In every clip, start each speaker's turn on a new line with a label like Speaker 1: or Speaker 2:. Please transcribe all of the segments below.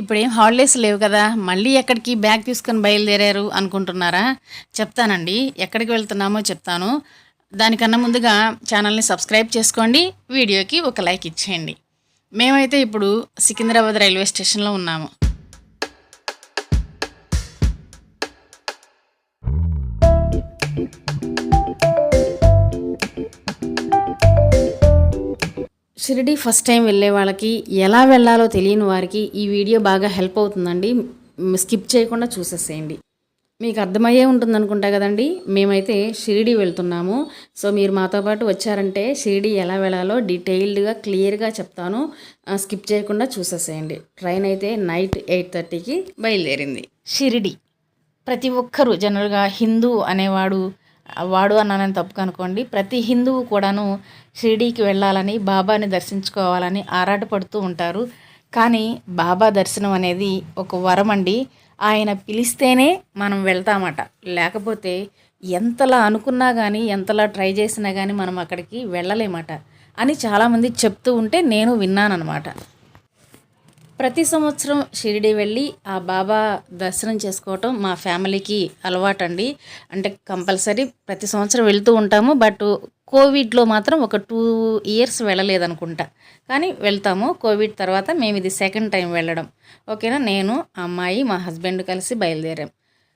Speaker 1: ఇప్పుడేం హాలిడేస్ లేవు కదా మళ్ళీ ఎక్కడికి బ్యాగ్ తీసుకొని బయలుదేరారు అనుకుంటున్నారా? చెప్తానండి ఎక్కడికి వెళ్తున్నామో చెప్తాను. దానికన్నా ముందుగా ఛానల్ని సబ్స్క్రైబ్ చేసుకోండి వీడియోకి ఒక లైక్ ఇచ్చేయండి. మేమైతే ఇప్పుడు సికింద్రాబాద్ రైల్వే స్టేషన్లో ఉన్నాము. షిరిడి ఫస్ట్ టైం వెళ్ళే వాళ్ళకి ఎలా వెళ్ళాలో తెలియని వారికి ఈ వీడియో బాగా హెల్ప్ అవుతుందండి. స్కిప్ చేయకుండా చూసేసేయండి. మీకు అర్థమయ్యే ఉంటుంది అనుకుంటా కదండి. మేమైతే షిరిడి వెళ్తున్నాము. సో మీరు మాతో పాటు వచ్చారంటే షిరిడి ఎలా వెళ్ళాలో డీటెయిల్డ్గా క్లియర్గా చెప్తాను. స్కిప్ చేయకుండా చూసేసేయండి. ట్రైన్ అయితే నైట్ ఎయిట్ థర్టీకి బయలుదేరింది. షిరిడి. ప్రతి ఒక్కరూ జనరల్గా హిందూ అనేవాడు వాడు అన్నానని తప్పు కనుకోండి ప్రతి హిందువు కూడాను షిరిడీకి వెళ్ళాలని బాబాని దర్శించుకోవాలని ఆరాటపడుతూ ఉంటారు. కానీ బాబా దర్శనం అనేది ఒక వరం అండి. ఆయన పిలిస్తేనే మనం వెళ్తామట. లేకపోతే ఎంతలా అనుకున్నా కానీ ఎంతలా ట్రై చేసినా కానీ మనం అక్కడికి వెళ్ళలేమట అని చాలామంది చెప్తూ ఉంటే నేను విన్నానన్నమాట. ప్రతి సంవత్సరం షిరిడి వెళ్ళి ఆ బాబా దర్శనం చేసుకోవటం మా ఫ్యామిలీకి అలవాటండి. అంటే కంపల్సరీ ప్రతి సంవత్సరం వెళ్తూ ఉంటాము. బట్ కోవిడ్లో మాత్రం ఒక టూ ఇయర్స్ వెళ్ళలేదనుకుంటా. కానీ వెళ్తాము. కోవిడ్ తర్వాత మేము ఇది సెకండ్ టైం వెళ్ళడం. ఓకేనా? నేను అమ్మాయి మా హస్బెండ్ కలిసి బయలుదేరాం.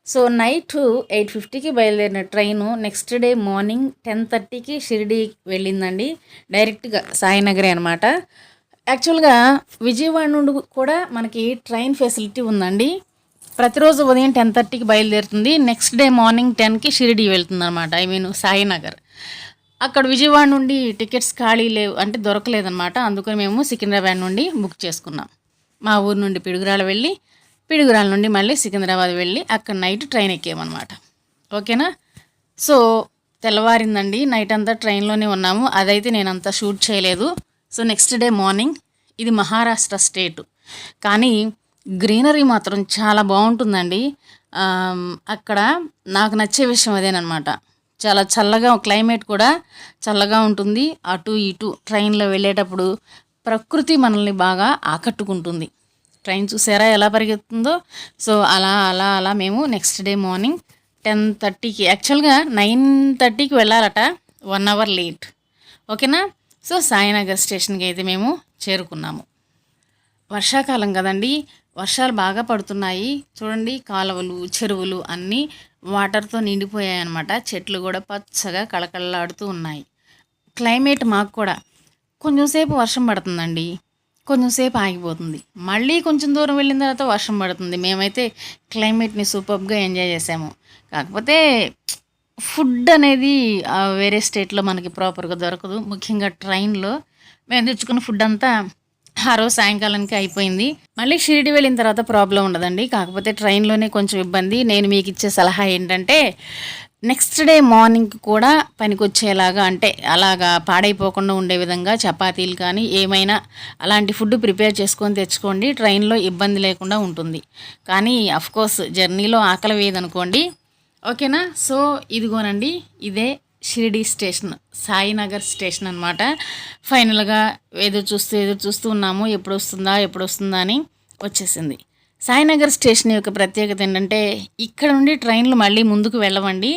Speaker 1: సో నైట్ ఎయిట్ ఫిఫ్టీకి బయలుదేరిన train next day morning ten థర్టీకి షిరిడి వెళ్ళిందండి. డైరెక్ట్గా సాయినగరే అనమాట యాక్చువల్గా విజయవాడ నుండి కూడా మనకి ట్రైన్ ఫెసిలిటీ ఉందండి. ప్రతిరోజు ఉదయం టెన్ థర్టీకి బయలుదేరుతుంది. నెక్స్ట్ డే మార్నింగ్ టెన్కి షిరిడి వెళ్తుంది అనమాట ఐ మీన్ సాయినగర్. అక్కడ విజయవాడ నుండి టికెట్స్ ఖాళీ లేవు అంటే దొరకలేదనమాట అందుకని మేము సికింద్రాబాద్ నుండి బుక్ చేసుకున్నాం. మా ఊరు నుండి పిడుగురాల వెళ్ళి పిడుగురాల నుండి మళ్ళీ సికింద్రాబాద్ వెళ్ళి అక్కడ నైట్ ట్రైన్ ఎక్కామన్నమాట. ఓకేనా? సో తెల్లవారిందండి. నైట్ అంతా ట్రైన్లోనే ఉన్నాము. అదైతే నేను అంతా షూట్ చేయలేదు. సో నెక్స్ట్ డే మార్నింగ్ ఇది మహారాష్ట్ర స్టేట్. కానీ గ్రీనరీ మాత్రం చాలా బాగుంటుందండి. అక్కడ నాకు నచ్చే విషయం అదేనమాట చాలా చల్లగా క్లైమేట్ కూడా చల్లగా ఉంటుంది. అటు ఇటు ట్రైన్లో వెళ్ళేటప్పుడు ప్రకృతి మనల్ని బాగా ఆకట్టుకుంటుంది. ట్రైన్ చూసారా ఎలా పరిగెత్తుందో? సో అలా అలా అలా మేము నెక్స్ట్ డే మార్నింగ్ టెన్ థర్టీకి యాక్చువల్గా నైన్ థర్టీకి వెళ్ళాలట. One hour late. ఓకేనా? సో సాయినగర్ స్టేషన్కి అయితే మేము చేరుకున్నాము. వర్షాకాలం కదండి వర్షాలు బాగా పడుతున్నాయి. చూడండి కాలువలు చెరువులు అన్నీ వాటర్తో నిండిపోయాయి అన్నమాట చెట్లు కూడా పచ్చగా కళకళలాడుతూ ఉన్నాయి. క్లైమేట్ మాకు కూడా కొంచెంసేపు వర్షం పడుతుందండి. కొంచెంసేపు ఆగిపోతుంది. మళ్ళీ కొంచెం దూరం వెళ్ళిన తర్వాత వర్షం పడుతుంది. మేమైతే క్లైమేట్ని సూపర్గా ఎంజాయ్ చేసాము. కాకపోతే ఫుడ్ అనేది వేరే స్టేట్లో మనకి ప్రాపర్గా దొరకదు. ముఖ్యంగా ట్రైన్లో మేము తెచ్చుకున్న ఫుడ్ అంతా ఆ రోజు సాయంకాలానికి అయిపోయింది. మళ్ళీ షిరిడి వెళ్ళిన తర్వాత ప్రాబ్లం ఉండదండి. కాకపోతే ట్రైన్లోనే కొంచెం ఇబ్బంది. నేను మీకు ఇచ్చే సలహా ఏంటంటే నెక్స్ట్ డే మార్నింగ్ కూడా పనికొచ్చేలాగా అంటే అలాగా పాడైపోకుండా ఉండే విధంగా చపాతీలు కానీ ఏమైనా అలాంటి ఫుడ్ ప్రిపేర్ చేసుకొని తెచ్చుకోండి. ట్రైన్లో ఇబ్బంది లేకుండా ఉంటుంది. కానీ అఫ్కోర్స్ జర్నీలో ఆకలి వేయదనుకోండి. ఓకేనా? సో ఇదిగోనండి ఇదే షిరిడి స్టేషన్ సాయినగర్ స్టేషన్ అనమాట ఫైనల్గా ఎదురు చూస్తూ ఎదురు చూస్తూ ఉన్నాము. ఎప్పుడు వస్తుందా ఎప్పుడు వస్తుందా అని వచ్చేసింది. సాయినగర్ స్టేషన్ యొక్క ప్రత్యేకత ఏంటంటే ఇక్కడ నుండి ట్రైన్లు మళ్ళీ ముందుకు వెళ్ళవండి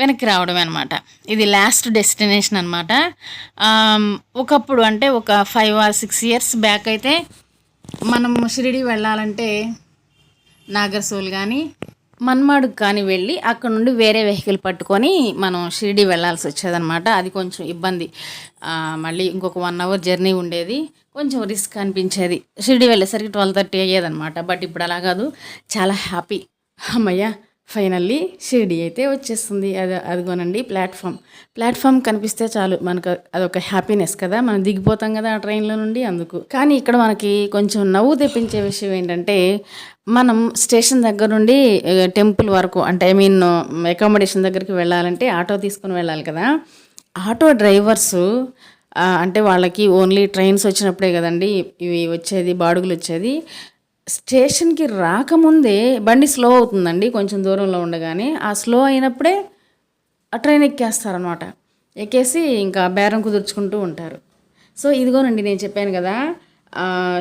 Speaker 1: వెనక్కి రావడమే అనమాట ఇది లాస్ట్ డెస్టినేషన్ అనమాట ఒకప్పుడు అంటే ఒక five or six years back అయితే మనం షిరిడి వెళ్ళాలంటే నాగర్సోల్ కానీ మన్మాడుకు కానీ వెళ్ళి అక్కడ నుండి వేరే వెహికల్ పట్టుకొని మనం షిరిడి వెళ్ళాల్సి వచ్చేదనమాట అది కొంచెం ఇబ్బంది. మళ్ళీ ఇంకొక వన్ అవర్ జర్నీ ఉండేది. కొంచెం రిస్క్ అనిపించేది. షిరిడి వెళ్ళేసరికి ట్వెల్వ్ థర్టీ అయ్యేదనమాట బట్ ఇప్పుడు అలా కాదు. చాలా హ్యాపీ. అమ్మయ్యా! ఫైనల్లీ షిరిడి అయితే వచ్చేస్తుంది. అది అదిగోనండి ప్లాట్ఫామ్. ప్లాట్ఫామ్ కనిపిస్తే చాలు. మనకు అదొక హ్యాపీనెస్ కదా. మనం దిగిపోతాం కదా ఆ ట్రైన్లో నుండి అందుకు. కానీ ఇక్కడ మనకి కొంచెం నవ్వు తెప్పించే విషయం ఏంటంటే మనం స్టేషన్ దగ్గర నుండి టెంపుల్ వరకు అంటే ఐ మీన్ అకామిడేషన్ దగ్గరికి వెళ్ళాలంటే ఆటో తీసుకుని వెళ్ళాలి కదా. ఆటో డ్రైవర్స్ అంటే వాళ్ళకి ఓన్లీ ట్రైన్స్ వచ్చినప్పుడే కదండి. ఇవి వచ్చేది బాడుగులు వచ్చేది. స్టేషన్కి రాకముందే బండి స్లో అవుతుందండి కొంచెం దూరంలో ఉండగానే. ఆ స్లో అయినప్పుడే ఆ ట్రైన్ ఎక్కేస్తారనమాట ఎక్కేసి ఇంకా బేరం కుదుర్చుకుంటూ ఉంటారు. సో ఇదిగోనండి నేను చెప్పాను కదా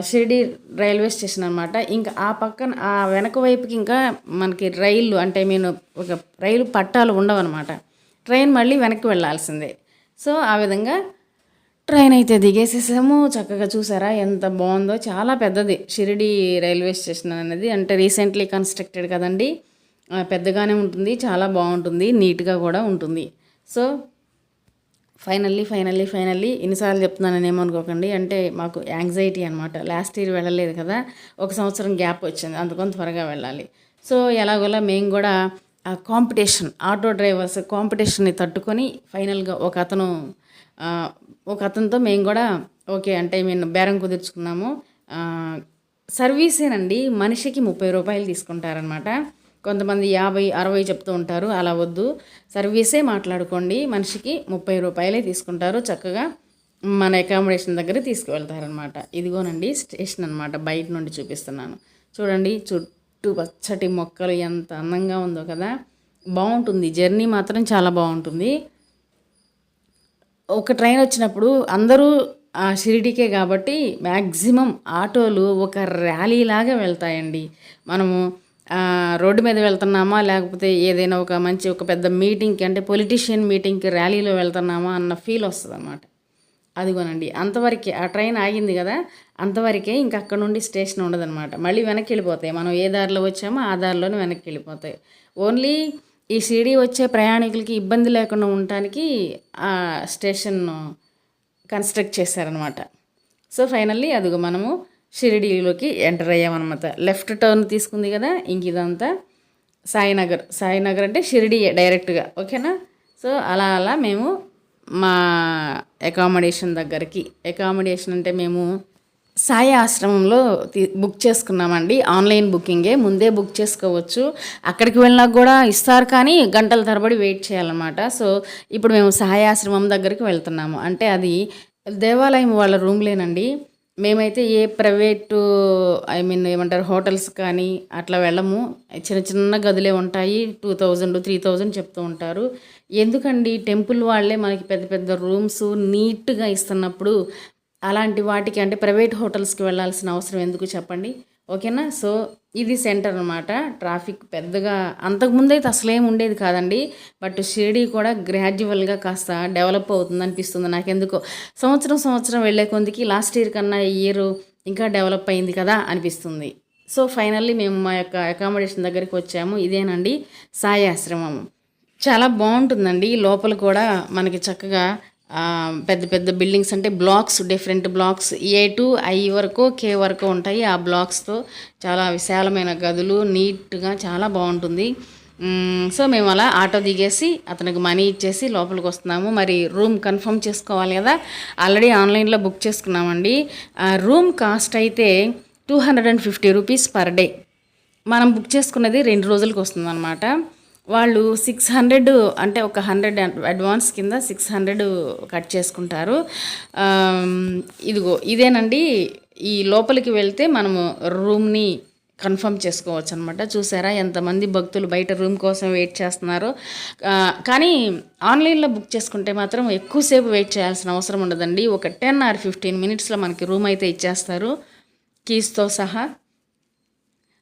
Speaker 1: షిరిడి రైల్వే స్టేషన్ అనమాట ఇంకా ఆ పక్కన ఆ వెనక వైపుకి ఇంకా మనకి రైళ్ళు అంటే నేను ఒక రైలు పట్టాలు ఉండవన్నమాట. ట్రైన్ మళ్ళీ వెనక్కి వెళ్ళాల్సిందే. సో ఆ విధంగా ట్రైన్ అయితే దిగేసేసాము. చక్కగా చూసారా ఎంత బాగుందో. చాలా పెద్దది. షిరిడి రైల్వే స్టేషన్ అనేది. అంటే రీసెంట్లీ కన్స్ట్రక్టెడ్ కదండి. పెద్దగానే ఉంటుంది. చాలా బాగుంటుంది. నీట్గా కూడా ఉంటుంది. సో ఫైనల్లీ ఫైనల్లీ ఫైనల్లీ ఎన్నిసార్లు చెప్తున్నాను ఏమనుకోకండి. అంటే మాకు యాంగ్జైటీ అనమాట లాస్ట్ ఇయర్ వెళ్ళలేదు కదా. ఒక సంవత్సరం గ్యాప్ వచ్చింది. అందుకని త్వరగా వెళ్ళాలి. సో ఎలాగోలా మేము కూడా ఆ కాంపిటీషన్ ఆటో డ్రైవర్స్ కాంపిటీషన్ని తట్టుకొని ఫైనల్గా ఒక అతను ఒక అతనితో మేము కూడా ఓకే అంటే మేము బేరం కుదుర్చుకున్నాము. సర్వీసేనండి మనిషికి ముప్పై రూపాయలు తీసుకుంటారనమాట కొంతమంది యాభై అరవై చెప్తూ ఉంటారు అలా వద్దు. సర్వీసే మాట్లాడుకోండి మనిషికి ముప్పై రూపాయలే తీసుకుంటారు చక్కగా మన అకామిడేషన్ దగ్గర తీసుకువెళ్తారనమాట ఇదిగోనండి స్టేషన్ అనమాట బయట నుండి చూపిస్తున్నాను. చూడండి చుట్టూ పచ్చటి మొక్కలు ఎంత అందంగా ఉందో కదా. బాగుంటుంది జర్నీ మాత్రం చాలా బాగుంటుంది. ఒక ట్రైన్ వచ్చినప్పుడు అందరూ ఆ షిరిడికే కాబట్టి మ్యాక్సిమం ఆటోలు ఒక ర్యాలీ లాగా వెళ్తాయండి. మనము రోడ్డు మీద వెళ్తున్నామా లేకపోతే ఏదైనా ఒక మంచి ఒక పెద్ద మీటింగ్కి అంటే పొలిటీషియన్ మీటింగ్కి ర్యాలీలో వెళ్తున్నామా అన్న ఫీల్ వస్తుందన్నమాట. అదిగోనండి అంతవరకే ఆ ట్రైన్ ఆగింది కదా అంతవరకే ఇంకా అక్కడ నుండి స్టేషన్ ఉండదన్నమాట. మళ్ళీ వెనక్కి వెళ్ళిపోతాయి. మనం ఏ దారిలో వచ్చామో ఆ దారిలోనే వెనక్కి వెళ్ళిపోతాయి. ఓన్లీ ఈ షిరిడి వచ్చే ప్రయాణికులకి ఇబ్బంది లేకుండా ఉండటానికి ఆ స్టేషన్ కన్స్ట్రక్ట్ చేశారనమాట సో ఫైనల్లీ అదిగో మనము షిరిడీలోకి ఎంటర్ అయ్యామన్నమాట. లెఫ్ట్ టర్న్ తీసుకుంది కదా ఇంక ఇదంతా సాయినగర్. సాయినగర్ అంటే షిరిడి డైరెక్ట్గా ఓకేనా? సో అలా అలా మేము మా అకామిడేషన్ దగ్గరికి అకామిడేషన్ అంటే మేము సాయి ఆశ్రమంలో బుక్ చేసుకున్నామండి. ఆన్లైన్ బుకింగే. ముందే బుక్ చేసుకోవచ్చు. అక్కడికి వెళ్ళినా కూడా ఇస్తారు కానీ గంటల తరబడి వెయిట్ చేయాలన్నమాట. సో ఇప్పుడు మేము సాయి ఆశ్రమం దగ్గరికి వెళ్తున్నాము. అంటే అది దేవాలయం వాళ్ళ రూమ్లేనండి. మేమైతే ఏ ప్రైవేటు ఐ మీన్ ఏమంటారు హోటల్స్ కానీ అట్లా వెళ్ళము. చిన్న చిన్న గదులే ఉంటాయి. టూ థౌజండ్ త్రీ థౌజండ్ చెప్తూ ఉంటారు. ఎందుకండి? టెంపుల్ వాళ్ళే మనకి పెద్ద పెద్ద రూమ్స్ నీట్గా ఇస్తున్నప్పుడు అలాంటి వాటికి అంటే ప్రైవేట్ హోటల్స్కి వెళ్ళాల్సిన అవసరం ఎందుకు చెప్పండి? ఓకేనా? సో ఇది సెంటర్ అనమాట ట్రాఫిక్ పెద్దగా అంతకుముందు అయితే అసలేం ఉండేది కాదండి. బట్ షిరిడి కూడా గ్రాడ్యువల్గా కాస్త డెవలప్ అవుతుంది అనిపిస్తుంది నాకెందుకో. సంవత్సరం సంవత్సరం వెళ్ళే కొందికి లాస్ట్ ఇయర్ కన్నా ఈ ఇయర్ ఇంకా డెవలప్ అయింది కదా అనిపిస్తుంది. సో ఫైనల్లీ మేము మా యొక్క అకామిడేషన్ దగ్గరికి వచ్చాము. ఇదేనండి సాయి ఆశ్రమం. చాలా బాగుంటుందండి. లోపల కూడా మనకి చక్కగా పెద్ద పెద్ద బిల్డింగ్స్ అంటే blocks different blocks A to I వరకు కే వరకు ఉంటాయి. ఆ బ్లాక్స్తో చాలా విశాలమైన గదులు నీట్గా చాలా బాగుంటుంది. సో మేము అలా ఆటో దిగేసి అతనికి మనీ ఇచ్చేసి లోపలికి వస్తున్నాము. మరి రూమ్ కన్ఫర్మ్ చేసుకోవాలి కదా? ఆల్రెడీ ఆన్లైన్లో బుక్ చేసుకున్నామండి. రూమ్ కాస్ట్ అయితే two hundred and fifty rupees per day. మనం బుక్ చేసుకున్నది రెండు రోజులకు వస్తుందన్నమాట. వాళ్ళు సిక్స్ హండ్రెడ్ అంటే ఒక హండ్రెడ్ అడ్వాన్స్ కింద సిక్స్ హండ్రెడ్ కట్ చేసుకుంటారు. ఇదిగో ఇదేనండి. ఈ లోపలికి వెళ్తే మనము రూమ్ని కన్ఫర్మ్ చేసుకోవచ్చు అనమాట చూసారా? ఎంతమంది భక్తులు బయట రూమ్ కోసం వెయిట్ చేస్తున్నారో. కానీ ఆన్లైన్లో బుక్ చేసుకుంటే మాత్రం ఎక్కువసేపు వెయిట్ చేయాల్సిన అవసరం ఉండదండి. ఒక టెన్ ఆర్ ఫిఫ్టీన్ మినిట్స్లో మనకి రూమ్ అయితే ఇచ్చేస్తారు. కీస్తో సహా.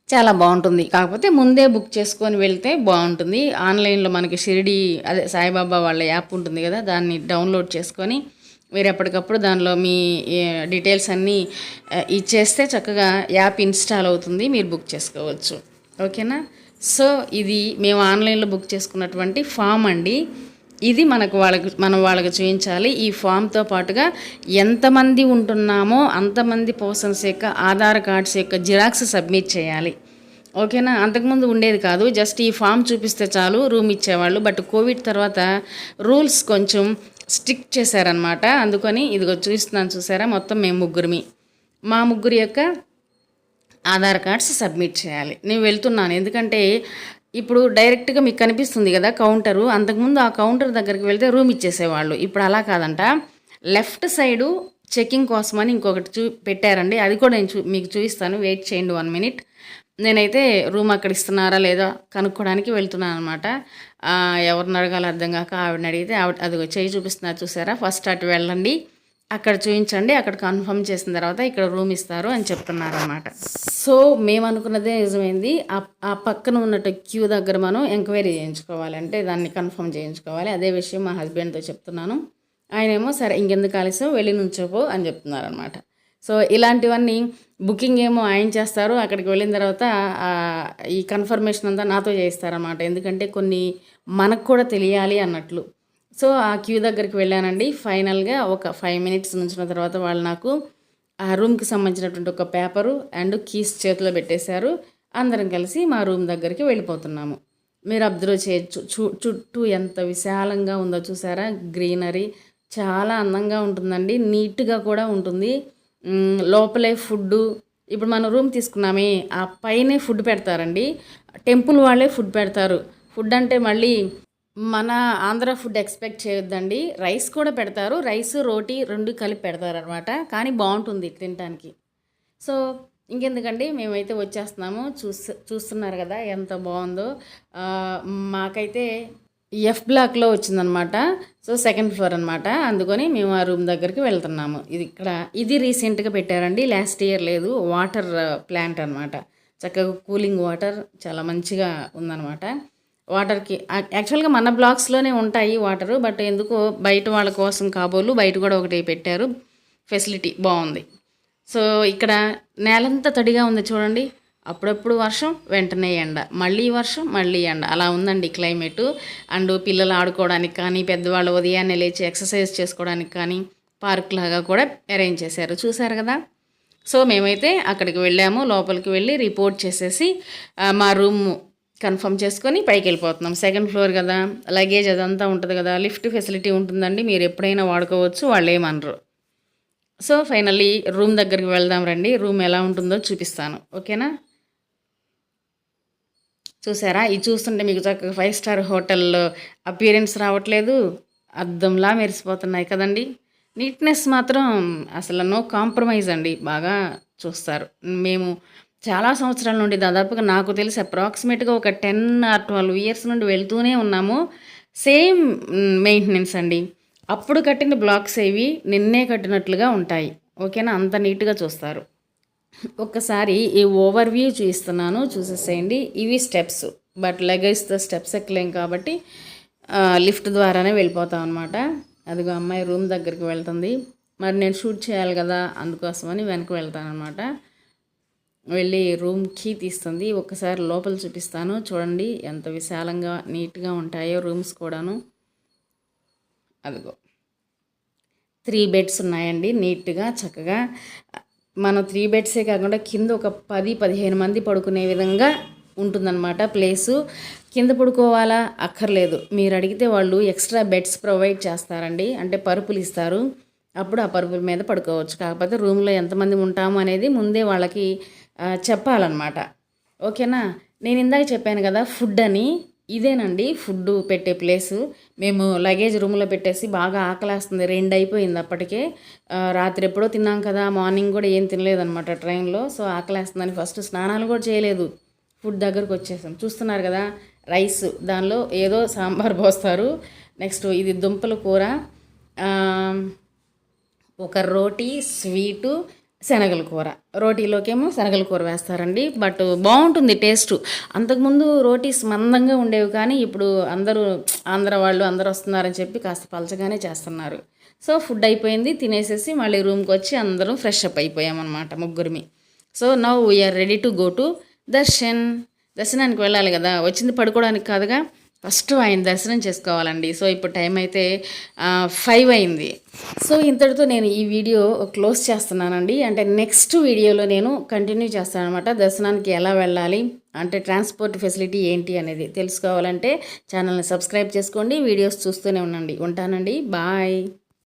Speaker 1: చాలా బాగుంటుంది. కాకపోతే ముందే బుక్ చేసుకొని వెళ్తే బాగుంటుంది. ఆన్లైన్లో మనకి షిరిడి అదే సాయిబాబా వాళ్ళ యాప్ ఉంటుంది కదా దాన్ని డౌన్లోడ్ చేసుకొని మీరు ఎప్పటికప్పుడు దానిలో మీ డీటెయిల్స్ అన్నీ ఇచ్చేస్తే చక్కగా యాప్ ఇన్స్టాల్ అవుతుంది మీరు బుక్ చేసుకోవచ్చు. ఓకేనా? సో ఇది మేము ఆన్లైన్లో బుక్ చేసుకున్నటువంటి ఫామ్ అండి. ఇది మనకు వాళ్ళకి మనం వాళ్ళకి చూపించాలి. ఈ ఫామ్తో పాటుగా ఎంతమంది ఉంటున్నామో అంతమంది పర్సన్స్ యొక్క ఆధార్ కార్డ్స్ యొక్క జిరాక్స్ సబ్మిట్ చేయాలి. ఓకేనా? అంతకుముందు ఉండేది కాదు. జస్ట్ ఈ ఫామ్ చూపిస్తే చాలు రూమ్ ఇచ్చేవాళ్ళు. బట్ కోవిడ్ తర్వాత రూల్స్ కొంచెం స్ట్రిక్ట్ చేశారనమాట అందుకని ఇదిగో చూస్తున్నాను చూసారా? మొత్తం మేము ముగ్గురిమి. మా ముగ్గురి యొక్క ఆధార్ కార్డ్స్ సబ్మిట్ చేయాలి. నేను వెళ్తున్నాను. ఎందుకంటే ఇప్పుడు డైరెక్ట్గా మీకు కనిపిస్తుంది కదా కౌంటరు. అంతకుముందు ఆ కౌంటర్ దగ్గరికి వెళ్తే రూమ్ ఇచ్చేసేవాళ్ళు. ఇప్పుడు అలా కాదంట. లెఫ్ట్ సైడు చెకింగ్ కోసమని ఇంకొకటి చూ పెట్టారండి. అది కూడా నేను చూ మీకు చూపిస్తాను. వెయిట్ చేయండి వన్ మినిట్. నేనైతే రూమ్ అక్కడ ఇస్తున్నారా లేదా కనుక్కోవడానికి వెళ్తున్నాను అనమాట ఎవరిని అడగాలో అర్థం కాక ఆవిడని అడిగితే ఆవిడ అది చేయి చూపిస్తున్నారు చూసారా? ఫస్ట్ అటు వెళ్ళండి. అక్కడ చూపించండి అక్కడ కన్ఫర్మ్ చేసిన తర్వాత ఇక్కడ రూమ్ ఇస్తారు అని చెప్తున్నారు అనమాట సో మేము అనుకున్నదే నిజమైంది. ఆ పక్కన ఉన్నట్టు క్యూ దగ్గర మనం ఎంక్వైరీ చేయించుకోవాలి. అంటే దాన్ని కన్ఫర్మ్ చేయించుకోవాలి. అదే విషయం మా హస్బెండ్తో చెప్తున్నాను. ఆయనేమో సరే ఇంకెందుకు ఆలస్యం? వెళ్ళి నుంచోపో అని చెప్తున్నారు అనమాట సో ఇలాంటివన్నీ బుకింగ్ ఏమో ఆయన చేస్తారు. అక్కడికి వెళ్ళిన తర్వాత ఈ కన్ఫర్మేషన్ అంతా నాతో చేయిస్తారన్నమాట. ఎందుకంటే కొన్ని మనకు కూడా తెలియాలి అన్నట్లు. సో ఆ క్యూ దగ్గరికి వెళ్ళానండి. ఫైనల్గా ఒక ఫైవ్ మినిట్స్ నుంచిన తర్వాత వాళ్ళు నాకు ఆ రూమ్కి సంబంధించినటువంటి ఒక పేపరు అండ్ కీస్ చేతిలో పెట్టేశారు. అందరం కలిసి మా రూమ్ దగ్గరికి వెళ్ళిపోతున్నాము. మీరు అబ్జర్వ్ చేయొచ్చు. చూ చుట్టూ ఎంత విశాలంగా ఉందో చూసారా? గ్రీనరీ చాలా అందంగా ఉంటుందండి. నీట్గా కూడా ఉంటుంది. లోపలే ఫుడ్ ఇప్పుడు మనం రూమ్ తీసుకున్నామే. ఆ పైనే ఫుడ్ పెడతారండి. టెంపుల్ వాళ్ళే ఫుడ్ పెడతారు. ఫుడ్ అంటే మళ్ళీ మన ఆంధ్ర ఫుడ్ ఎక్స్పెక్ట్ చేయొద్దండి. రైస్ కూడా పెడతారు. రైస్ రోటీ రెండు కలిపి పెడతారు అనమాట కానీ బాగుంటుంది తినడానికి సో ఇంకెందుకండి? మేమైతే వచ్చేస్తున్నాము. చూస్ చూస్తున్నారు కదా ఎంత బాగుందో. మాకైతే ఎఫ్ బ్లాక్లో వచ్చిందనమాట సో సెకండ్ ఫ్లోర్ అనమాట అందుకని మేము ఆ రూమ్ దగ్గరికి వెళ్తున్నాము. ఇది ఇక్కడ ఇది రీసెంట్గా పెట్టారండి. లాస్ట్ ఇయర్ లేదు. వాటర్ ప్లాంట్ అనమాట చక్కగా కూలింగ్ వాటర్ చాలా మంచిగా ఉందన్నమాట. వాటర్కి యాక్చువల్గా మన బ్లాక్స్లోనే ఉంటాయి వాటర్ బట్ ఎందుకో బయట వాళ్ళ కోసం కాబోలు బయట కూడా ఒకటి పెట్టారు. ఫెసిలిటీ బాగుంది. సో ఇక్కడ నేలంతా తడిగా ఉంది చూడండి. అప్పుడప్పుడు వర్షం వెంటనే ఎండ. మళ్ళీ వర్షం మళ్ళీ ఎండ. అలా ఉందండి క్లైమేట్. అండ్ పిల్లలు ఆడుకోవడానికి కానీ పెద్దవాళ్ళు ఉదయాన్నే లేచి ఎక్సర్సైజ్ చేసుకోవడానికి కానీ పార్క్ లాగా కూడా అరేంజ్ చేశారు. చూసారు కదా? సో మేమైతే అక్కడికి వెళ్ళాము. లోపలికి వెళ్ళి రిపోర్ట్ చేసేసి మా రూమ్ కన్ఫర్మ్ చేసుకొని పైకి వెళ్ళిపోతున్నాం సెకండ్ ఫ్లోర్ కదా లగేజ్ అదంతా ఉంటుంది కదా లిఫ్ట్ ఫెసిలిటీ ఉంటుందండి మీరు ఎప్పుడైనా వాడుకోవచ్చు వాళ్ళు ఏమనరు. సో ఫైనల్లీ రూమ్ దగ్గరికి వెళ్దాం రండి రూమ్ ఎలా ఉంటుందో చూపిస్తాను ఓకేనా? చూసారా? ఇది చూస్తుంటే మీకు చక్కగా ఫైవ్ స్టార్ హోటల్లో అపీరెన్స్ రావట్లేదు అద్దంలా మెరిసిపోతున్నాయి కదండి. నీట్నెస్ మాత్రం అసలు నో కాంప్రమైజ్ అండి బాగా చూస్తారు. మేము చాలా సంవత్సరాల నుండి దాదాపుగా నాకు తెలిసి అప్రాక్సిమేట్గా ఒక టెన్ ఆర్ ట్వెల్వ్ ఇయర్స్ నుండి వెళ్తూనే ఉన్నాము. సేమ్ మెయింటెనెన్స్ అండి. అప్పుడు కట్టిన బ్లాక్స్ ఏవి? నిన్నే కట్టినట్లుగా ఉంటాయి. ఓకేనా? అంత నీట్గా చూస్తారు. ఒక్కసారి ఈ ఓవర్ వ్యూ చూపిస్తున్నాను. చూసేసేయండి. ఇవి స్టెప్స్. బట్ లగేజ్తో స్టెప్స్ ఎక్కలేం కాబట్టి లిఫ్ట్ ద్వారానే వెళ్ళిపోతాం అనమాట అదిగో అమ్మాయి రూమ్ దగ్గరికి వెళ్తుంది. మరి నేను షూట్ చేయాలి కదా అందుకోసమని వెనక్కి వెళ్తాను అనమాట వెళ్ళి రూమ్ కీ తీస్తుంది. ఒక్కసారి లోపల చూపిస్తాను. చూడండి ఎంత విశాలంగా నీట్గా ఉంటాయో రూమ్స్ కూడాను. అదిగో. త్రీ బెడ్స్ ఉన్నాయండి నీట్గా చక్కగా. మనం త్రీ బెడ్సే కాకుండా కింద ఒక పది పదిహేను మంది పడుకునే విధంగా ఉంటుందన్నమాట ప్లేసు. కింద పడుకోవాలా? అక్కర్లేదు. మీరు అడిగితే వాళ్ళు ఎక్స్ట్రా బెడ్స్ ప్రొవైడ్ చేస్తారండి. అంటే పరుపులు ఇస్తారు. అప్పుడు ఆ పరుపుల మీద పడుకోవచ్చు. కాకపోతే రూమ్లో ఎంతమంది ఉంటాము అనేది ముందే వాళ్ళకి చెప్పాలన్నమాట. ఓకేనా? నేను ఇందాక చెప్పాను కదా ఫుడ్ అని. ఇదేనండి ఫుడ్ పెట్టే ప్లేసు మేము లగేజ్ రూమ్లో పెట్టేసి బాగా ఆకలేస్తుంది. రెండు అయిపోయింది అప్పటికే. రాత్రి ఎప్పుడో తిన్నాం కదా మార్నింగ్ కూడా ఏం తినలేదన్నమాట ట్రైన్లో సో ఆకలేస్తుందని ఫస్ట్ స్నానాలు కూడా చేయలేదు. ఫుడ్ దగ్గరకు వచ్చేసాం. చూస్తున్నారు కదా రైస్ దానిలో ఏదో సాంబార్ పోస్తారు. నెక్స్ట్ ఇది దుంపల కూర. ఒక రోటీ స్వీటు శనగల కూర. రోటీలోకేమో శనగల కూర వేస్తారండి. బట్ బాగుంటుంది టేస్ట్. అంతకుముందు రోటీస్ మందంగా ఉండేవి కానీ ఇప్పుడు అందరూ ఆంధ్ర వాళ్ళు అందరూ వస్తున్నారని చెప్పి కాస్త పలచగానే చేస్తున్నారు. సో ఫుడ్ అయిపోయింది. తినేసేసి మళ్ళీ రూమ్కి వచ్చి అందరూ ఫ్రెష్ అప్ అయిపోయామన్నమాట ముగ్గురిమి. So now we are ready to go to darshan. దర్శనానికి వెళ్ళాలి కదా. వచ్చింది పడుకోవడానికి కాదుగా. ఫస్ట్ ఆయన దర్శనం చేసుకోవాలండి. సో ఇప్పుడు టైం అయితే ఫైవ్ అయింది. సో ఇంతటితో నేను ఈ వీడియో క్లోజ్ చేస్తున్నానండి. అంటే నెక్స్ట్ వీడియోలో నేను కంటిన్యూ చేస్తాను అనమాట దర్శనానికి ఎలా వెళ్ళాలి? అంటే ట్రాన్స్పోర్ట్ ఫెసిలిటీ ఏంటి అనేది తెలుసుకోవాలంటే ఛానల్ని సబ్స్క్రైబ్ చేసుకోండి. వీడియోస్ చూస్తూనే ఉండండి. ఉంటానండి. బాయ్.